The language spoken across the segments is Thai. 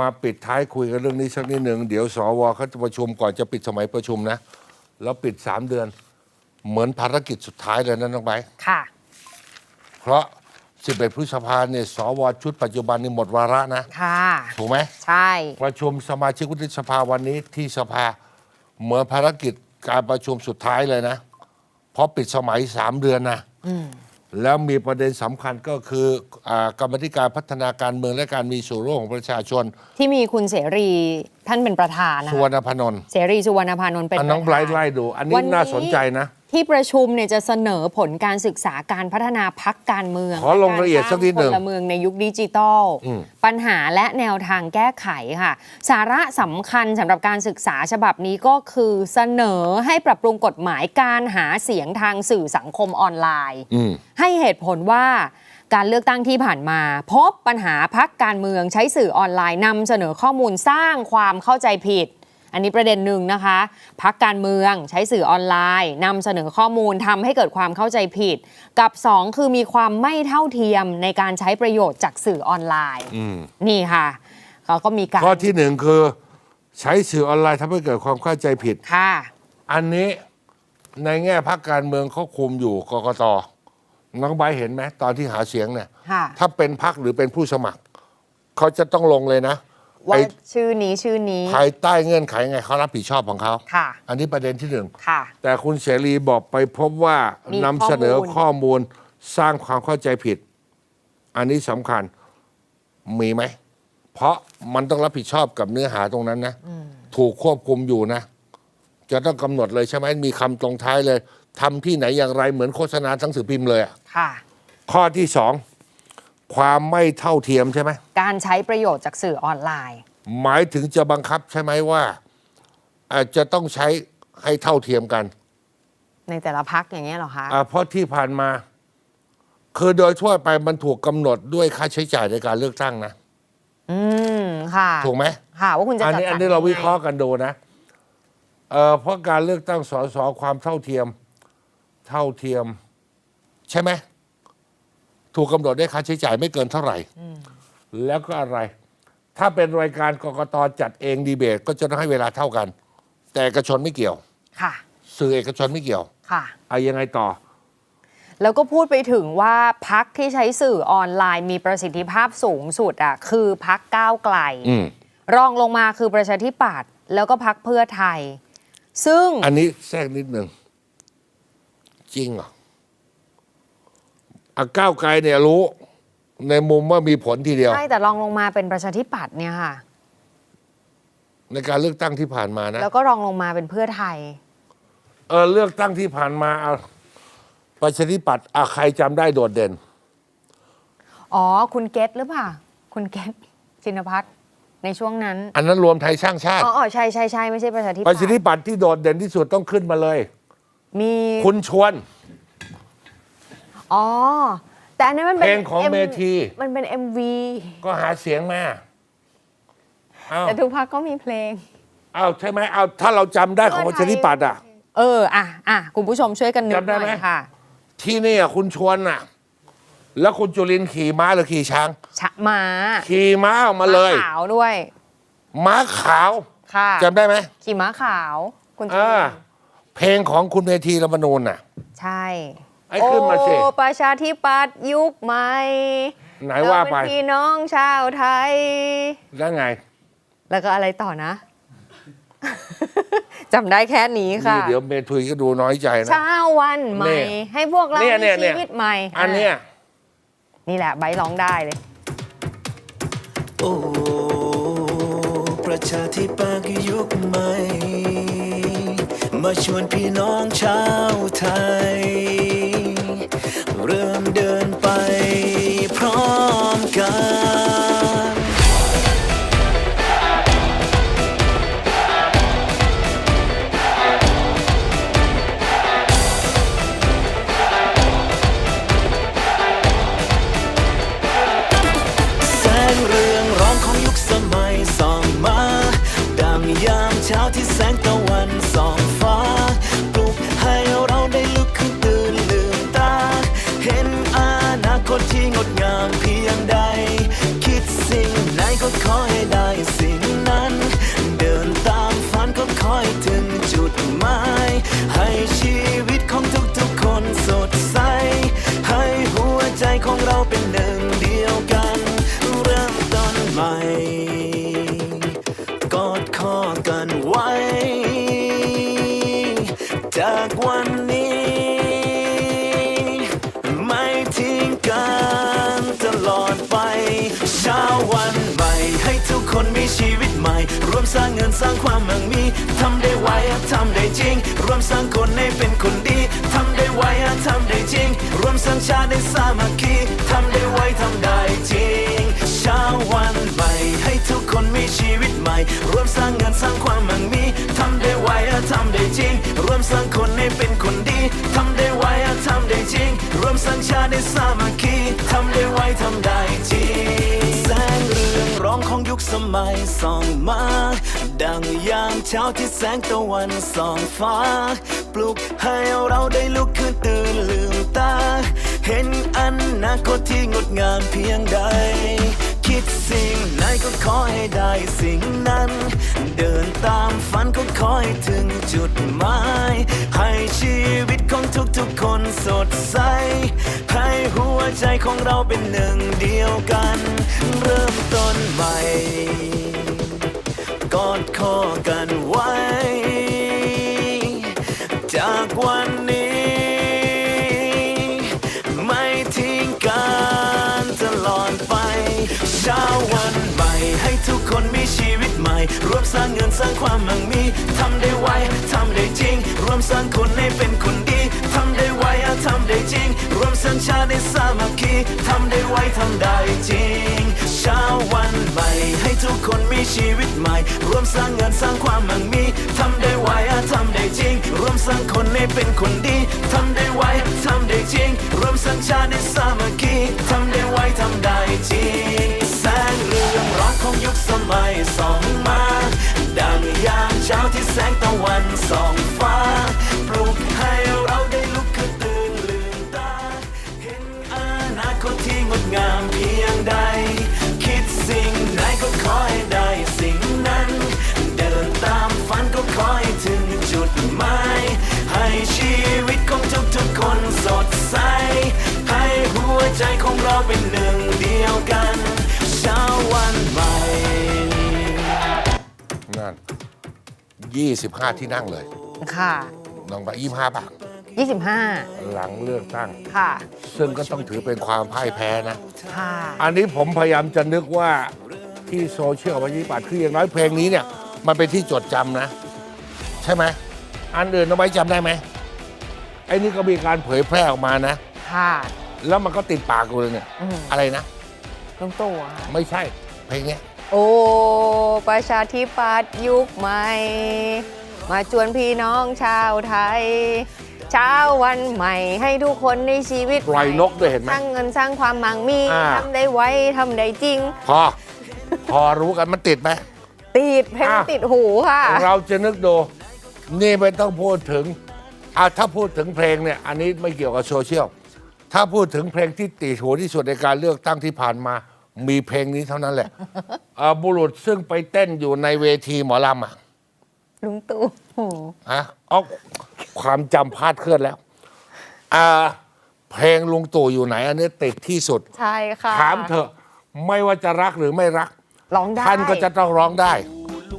มาปิดท้ายคุยกันเรื่องนี้สักนิดหนึ่งเดี๋ยวสวเขาจะประชุมก่อนจะปิดสมัยประชุมนะ แล้วปิดสามเดือน เหมือนภารกิจสุดท้ายเลยนะน้องใบร์ทค่ะ เพราะ 11 พฤษภาเนี่ยสวชุดปัจจุบันนี่หมดวาระนะ ค่ะ ถูกไหม ใช่ ประชุมสมาชิกวุฒิสภาวันนี้ที่สภาเหมือนภารกิจการประชุมสุดท้ายเลยนะ เพราะปิดสมัยสามเดือนนะ แล้วมีประเด็นสำคัญก็คืออากรรมธิการพัฒนาการเมืองและการมีส่วนร่วมของประชาชน ที่มีคุณเสรีท่านเป็นประธานนะสุวรรณพนนท์เสรีสุวรรณพานนท์เป็นอันน้องปไบระรธานท์ไล่ดูอันนี้วันนี้น่าสนใจนะ ที่ประชุมเนี่ยจะเสนอผลการศึกษาการพัฒนาพักการเมืองขอลงรายละเอียดสักนิดหนึ่งารสร้าพลเมืองในยุคดิจิตอลอืมปัญหาและแนวทางแก้ไขค่ะ สาระสำคัญสำหรับการศึกษาฉบับนี้ก็คือเสนอให้ปรับปรุงกฎหมายการหาเสียงทางสื่อสังคมออนไลน์อืมให้เหตุผลว่าการเลือกตั้งที่ผ่านมา พบปัญหาพักการเมืองใช้สื่อออนไลน์นำเสนอข้อมูลสร้างความเข้าใจผิด อันนี้ประเด็นหนึ่งนะคะ พักการเมืองใช้สื่อออนไลน์นำเสนอข้อมูลทำให้เกิดความเข้าใจผิด กับ 2 คือมีความไม่เท่าเทียมในการใช้ประโยชน์จากสื่อออนไลน์อืมนี่ค่ะเขาก็มีการข้อที่หนึ่งคือใช้สื่อออนไลน์ทำให้เกิดความเข้าใจผิดค่ะ อันนี้ในแง่พักการเมืองเขาคุมอยู่กกตน้องใบร์ทเห็นไหมตอนที่หาเสียงเนี่ยค่ะถ้าเป็นพักหรือเป็นผู้สมัคร เขาจะต้องลงเลยนะ ว่าไอ้ชื่อนี้ชื่อนี้ ภายใต้เงื่อนไขไงเขารับผิดชอบของเขา ค่ะ อันนี้ประเด็นที่หนึ่ง ค่ะ แต่คุณเสรีบอกไปพบว่ามีนำเสนอข้ข้ออมูมูลลสร้างความเข้าใจผิด อันนี้สำคัญมีไหม เพราะมันต้องรับผิดชอบกับเนื้อหาตรงนั้นนะ ถูกควบคุมอยู่นะ จะต้องกำหนดเลยใช่ไหมมีคำตรงท้ายเลยทำที่ไหนอย่างไรเหมือนโฆษณาทั้งสือพิมพ์เลยอะค่ะ ข้อที่สอง ความไม่เท่าเทียมใช่ไหม การใช้ประโยชน์จากสื่อออนไลน์ หมายถึงจะบังคับใช่ไหมว่า อาจจะต้องใช้ให้เท่าเทียมกันในแต่ละพักอย่างเงี้ยเหรอคะ อ่าเพราะที่ผ่านมา คือโดยทั่วไปมันถูกกำหนดด้วยค่าใช้จ่ายในการเลือกตั้งนะ อืม ค่ะ ถูกไหม ค่ะ ว่าคุณจะอันจัดนี้สรอันนี้เรายังไงวิเคราะห์กันดูนะเอ่อเพราะการเลือกตั้งสสความเท่าเทียม เท่าเทียม ใช่ไหม ถูกกำหนดด้วยค่าใช้จ่ายไม่เกินเท่าไหร่แล้วก็อะไร ถ้าเป็นรายการกกตจัดเองดีเบต ก็จะต้องให้เวลาเท่ากัน แต่เอกชนไม่เกี่ยว ค่ะ สื่อเอกชนไม่เกี่ยว ค่ะเอายังไงต่อ แล้วก็พูดไปถึงว่าพักที่ใช้สื่อออนไลน์มีประสิทธิภาพสูงสุดอะคือพักก้าวไกลอืมรองลงมาคือประชาธิปัตย์แล้วก็พักเพื่อไทย ซึ่งอันนี้แทรกนิดหนึ่งจริงเหรอ อาก้าวไกลเนี่ยรู้ ในมุมว่ามีผลทีเดียว ใช่แต่รองลงมาเป็นประชาธิปัตย์เนี่ยค่ะ ในการเลือกตั้งที่ผ่านมานะแล้วก็รองลงมาเป็นเพื่อไทย เออเลือกตั้งที่ผ่านมาเอาประชาธิปัตย์อาใครจำได้โดดเด่น อ๋อ คุณเกตหรือเปล่า คุณเกตชินพัฒน์ในช่วงนั้นอันนั้นรวมไทยสร้างชาติ อ๋ออ๋อใช่ใช่ใช่ไม่ใช่ประชาธิปปัตระชาธิย์ปัตย์ที่โดดเด่นที่สุดต้องขึ้นมาเลย มีคุณชวน อ๋อ แต่อันนั้นมันเป็นเพลงของ M- เมที มันเป็น MV ก็หาเสียงมาเอาแต่ทุกพักก็มีเพลง เอาใช่ไหมเอาถ้าเราจำได้ของประชาธิปัตย์อะ เออ อะอะคุณผู้ชมช่วยกันนึกจำได้หน่ไหม อยค่ะที่นี่อะคุณชวนน่ะ แล้วคุณจุลินทร์ขี่ม้าหรือขี่ช้าง ชะม้าขี่ม้าออกมาเลยขาวด้วย ม้าขาวค่ะจำได้ไหมขี่ม้าขาว คุณอ่าเพลงของคุณเมธีรัมนูนน่ะ ใช่ ไอ้ขึ้นมาสิ โอ้ประชาธิปัตย์ยุคใหม่ไหนว่าไป เรเป็นพี่น้องชาวไทย แล้วไงแล้วก็อะไรต่อนะ จำได้แค่นี้ค่ะ นี่เดี๋ยวเมทุยก็ดูน้อยใจนะ เช้าวันใหม่นี่ให้พวกเราเนี่ยเนี่มียเนี่ชียวิตใหม่อันเนี้ยะนี่แหละใบร์ทร้องได้เลย โอ้ประชาธิปัตย์ยุคใหม่ มาชวนพี่น้องชาวไทย เริ่มเดินไป ทำได้จริงรวมสร้างคนให้เป็นคนดีทำได้ไวทำได้จริงรวมสร้างชาติได้สามัคคีทำได้ไวทำได้จริงเช้าวันใหม่ให้ทุกคนมีชีวิตใหม่รวมสร้างเงินสร้างความมั่งมีทำได้ไวทำได้จริงรวมสร้างคนให้เป็นคนดีทำได้ไวทำได้จริงรวมสร้างชาติได้สามัคคีทำได้ไวทำได้จริง สมัยส่องมากดังยามเช้าที่แสงตะวันส่องฟ้า ปลุกให้เราได้ลุกขึ้นตื่นลืมตา เห็นอนาคตที่งดงามเพียงใด คิดสิ่ง ก็ขอให้ได้สิ่งนั้น เดินตามฝันก็ขอให้ถึงจุดหมาย ให้ชีวิตของทุกๆคนสดใส ให้หัวใจของเราเป็นหนึ่งเดียวกัน เริ่มต้นใหม่กอดคอกันไว้ จากวันนี้ ไม่ทิ้งกันตลอดไปเช้าวัน ใหม่ให้ทุกคนมีชีวิตใหม่ รวมสร้างเงินสร้างความมั่งมีทำได้ไวทำได้จริง รวมสร้างคนให้เป็นคนดีทำได้ไวทำได้จริง รวมสร้างชาติได้สามัคคีทำได้ไวทำได้จริง เช้าวันใหม่ ให้ทุกคนมีชีวิตใหม่ รวมสร้างเงินสร้างความมั่งมีทำได้ไวทำได้จริง รวมสร้างคนให้เป็นคนดีทำได้ไวทำได้จริง รวมสร้างชาติได้สามัคคี ไม่ส่องมา ดังยามเช้าที่แสงตะวันส่องฟ้า ปลุกให้ 25 ที่นั่งเลยค่ะ ลองไป25ป่ะ25 หลังเลือกตั้ง ค่ะ ซึ่งก็ต้องถือเป็นความพ่ายแพ้นะ ค่ะ อันนี้ผมพยายามจะนึกว่าที่โซเชียลวันนี้ปัดคืออย่างน้อยเพลงนี้เนี่ย มันเป็นที่จดจำนะ ใช่ไหม อันอื่นเอาไว้จำได้ไหม ไอ้นี่ก็มีการเผยแพร่ออกมานะ ค่ะ แล้วมันก็ติดปากกูเลยเนี่ยออะไรนะลุงตู่อะค่ะไม่ใช่เพลงเนี้ย โอ้ ประชาธิปัตย์ยุคใหม่ มาชวนพี่น้องชาวไทย เช้าวันใหม่ให้ทุกคนในชีวิตปล่อยนกด้วยเห็นไหมสร้างเงินสร้างความมั่งมีอ่า ทำได้ไวทำได้จริง พอ พอรู้กันมันติดไหม ติดเพลงอะ ติดหูค่ะ เราจะนึกดู นี่ไม่ต้องพูดถึงอะถ้าพูดถึงเพลงเนี่ย อันนี้ไม่เกี่ยวกับโซเชียล ถ้าพูดถึงเพลงที่ติดหูที่สุดในการเลือกตั้งที่ผ่านมา มีเพลงนี้เท่านั้นแหละอะบุรุษซึ่งไปเต้นอยู่ในเวทีหมอลำอะลุงตู่โอ้โหฮะเอาความจำพลาดเคลื่อนแล้วอ่าเพลงลุงตู่อยู่ไหน อันนี้ติดที่สุด ใช่ค่ะถามเถอะไม่ว่าจะรักหรือไม่รัก ร้องได้ท่านก็จะต้องร้องได้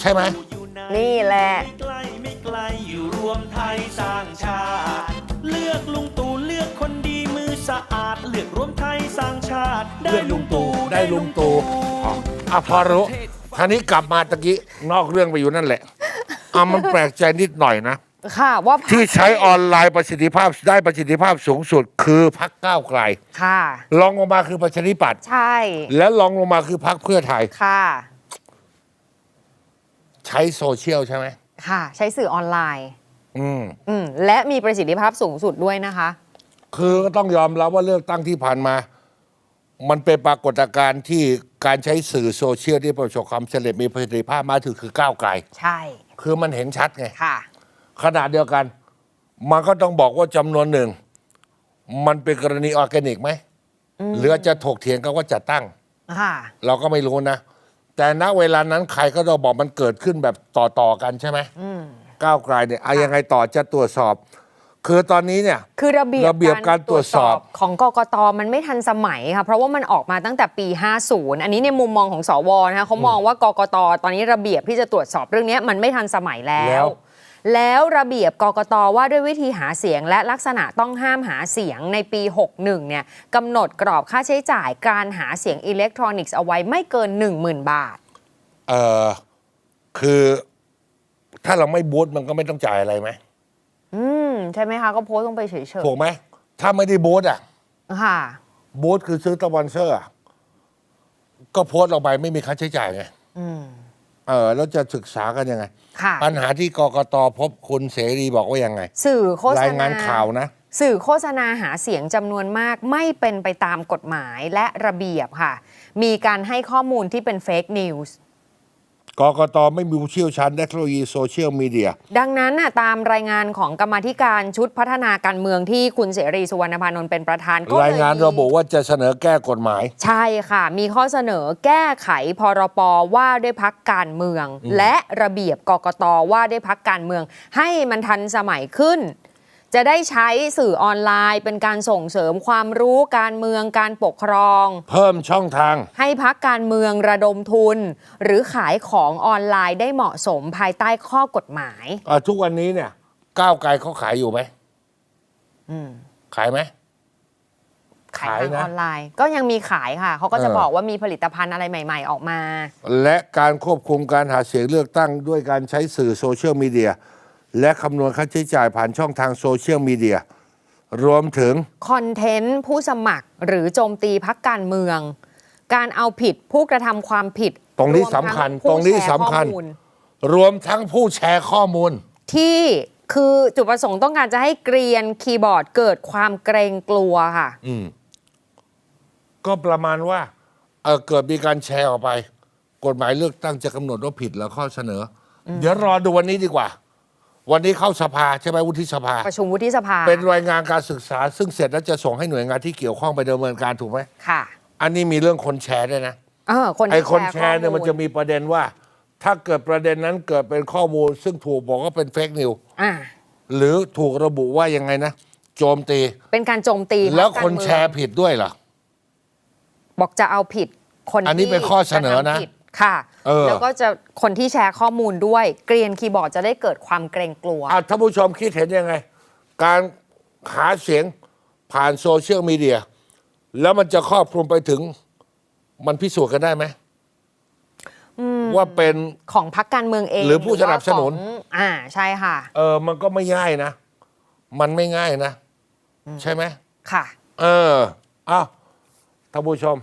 ใช่ไหม นี่แหละไม่ไกลไม่ไกลอยู่รวมไทยสร้างชาติ เลือกลุงตู่ เลือกรวมไทยสร้างชาติ ได้ลุงตู่ได้ลุงตู่อ๋ออะพอรู้ท่านี้กลับมาตะกี้นอกเรื่องไปอยู่นั่นแหละอะมันแปลกใจนิดหน่อยนะ ค่ะว่าที่ใช้ออนไลน์ประสิทธิภาพได้ประสิทธิภาพสูงสุดคือพักก้าวไกลค่ะ รองลงมาคือประชาธิปัตย์ใช่และรองลงมาคือพักเพื่อไทย ค่ะใช้โซเชียลใช่ไหมค่ะ ใช้สื่อออนไลน์ อืม อืมและมีประสิทธิภาพสูงสุดด้วยนะคะ คือก็ต้องยอมรับว่าเลือกตั้งที่ผ่านมา มันเป็นปรากฏการณ์ที่การใช้สื่อโซเชียลที่ประสบความสำเร็จมีประสิทธิภาพมากถึงคือก้าวไกล ใช่ คือมันเห็นชัดไง ค่ะขณะเดียวกัน มันก็ต้องบอกว่าจำนวนหนึ่ง มันเป็นกรณีออร์แกนิกไหมหรือจะถกเถียงกันว่าจะตั้ง ค่ะ เราก็ไม่รู้นะ แต่ณเวลานั้นใครก็ต้องบอกมันเกิดขึ้นแบบต่อๆกันใช่ไหมก้าวไกลเนี่ยเอายังไงต่อจะตรวจสอบ คือตอนนี้เนี่ย คือระเบียบระเบียบการตรวจสอบของกกตมันไม่ทันสมัยค่ะเพราะว่ามันออกมาตั้งแต่ปี 50 อันนี้ในมุมมองของสวนะคะเขามองว่ากกตตอนนี้ระเบียบที่จะตรวจสอบเรื่องนี้มันไม่ทันสมัยแล้แล้ววแล้วระเบียบกกตว่าด้วยวิธีหาเสียง และลักษณะต้องห้ามหาเสียงในปี 61 เนี่ยกำหนดกรอบค่าใช้จ่ายการหาเสียงอิเล็กทรอนิกส์เอาไว้ไม่เกิน 10,000 บาท เออคือถ้าเราไม่บูธมันก็ไม่ต้องจ่ายอะไรไหม อืมใช่ไหมคะ ก็โพสต์ลงไปเฉยถูกไหมถ้าไม่ได้บูธอะๆค่ะบูธคือซื้อตะวันเซอร์อะก็โพสต์ลงไปไม่มีค่าใช้จ่ายไงอืมเออแล้วจะศึกษากันยังไง ค่ะ ปัญหาที่กกตพบคุณเสรีบอกว่ายังไง สื่อโฆษณารายงานข่าวนะ สื่อโฆษณาหาเสียงจำนวนมากไม่เป็นไปตามกฎหมายและระเบียบค่ะ มีการให้ข้อมูลที่เป็นเฟกนิวส์ กกตไม่มีผู้เชี่ยวชาญเทคโนโลยีโซเชียลมีเดีย ดังนั้นน่ะตามรายงานของกรรมาธิการชุดพัฒนาการเมืองที่คุณเสรีสุวรรณพานนท์เป็นประธานก็เลรายงานมีระบุว่าจะเสนอแก้กฎหมาย ใช่ค่ะ มีข้อเสนอแก้ไขพรปว่าด้วยพักการเมือง และระเบียบกกตว่าด้วยพักการเมือง ให้มันทันสมัยขึ้น จะได้ใช้สื่อออนไลน์ เป็นการส่งเสริมความรู้การเมืองการปกครอง เพิ่มช่องทาง ให้พักการเมืองระดมทุน หรือขายของออนไลน์ได้เหมาะสมภายใต้ข้อกฎหมายอะทุกวันนี้เนี่ย ก้าวไกลเขาขายอยู่ไหมอืมขายไหม ขายทางขายนะออนไลน์ ก็ยังมีขายค่ะ เขาก็จะเออ บอกว่ามีผลิตภัณฑ์อะไรใหม่ ๆ ออกมา และการควบคุมการหาเสียงเลือกตั้งด้วยการใช้สื่อโซเชียลมีเดีย และคำนวณค่าใช้จ่ายผ่านช่องทางโซเชียลมีเดียรวมถึงคอนเทนต์ผู้สมัครหรือโจมตีพักการเมือง การเอาผิดผู้กระทำความผิดตรงนี้วมสำคัญผู้ตรงนี้แชสำคัญ ข้อมูล รวมทั้งผู้แชร์ข้อมูล ที่คือจุดประสงค์ต้องการจะให้เกรียนคีย์บอร์ดเกิดความเกรงกลัวค่ะ อืม ก็ประมาณว่าเออเกิดมีการแชร์ออกไป กฎหมายเลือกตั้งจะกำหนดว่าผิดแล้วข้อเสนออเดี๋ยวรอดูวันนี้ดีกว่า วันนี้เข้าสภาใช่ไหมวุฒิสภา ประชุมวุฒิสภาเป็นรายงานการศึกษา ซึ่งเสร็จแล้วจะส่งให้หน่วยงานที่เกี่ยวข้องไปดำเนินการถูกไหมค่ะ อันนี้มีเรื่องคนแชร์ด้วยนะเออคนไอ้ที่คนแชร์ข้อเนี่ยมันจะมีประเด็นว่า ถ้าเกิดประเด็นนั้นเกิดเป็นข้อมูล ซึ่งถูกบอกว่าเป็นเฟกนิวอ่าหรือถูกระบุว่ายังไงนะโจมตี เป็นการโจมตี แล้วพรรคนการเมืองแชร์ผิดด้วยเหรอบอกจะเอาผิดคนอันนี้ที่เป็นข้อเสนอนะกรทำผิดค่ะ เออ แล้วก็จะคนที่แชร์ข้อมูลด้วย เกรียนคีย์บอร์ดจะได้เกิดความเกรงกลัว อะท่านผู้ชมคิดเห็นยังไง การหาเสียงผ่านโซเชียลมีเดีย แล้วมันจะครอบคลุมไปถึง มันพิสูจน์กันได้ไหมว่าเป็น ของพรรคการเมืองเองหรือผู้สนับสนุนว่าของอ่าใช่ค่ะ เออมันก็ไม่ง่ายนะ มันไม่ง่ายนะ ใช่ไหมค่ะ เอออ้าวท่านผู้ชม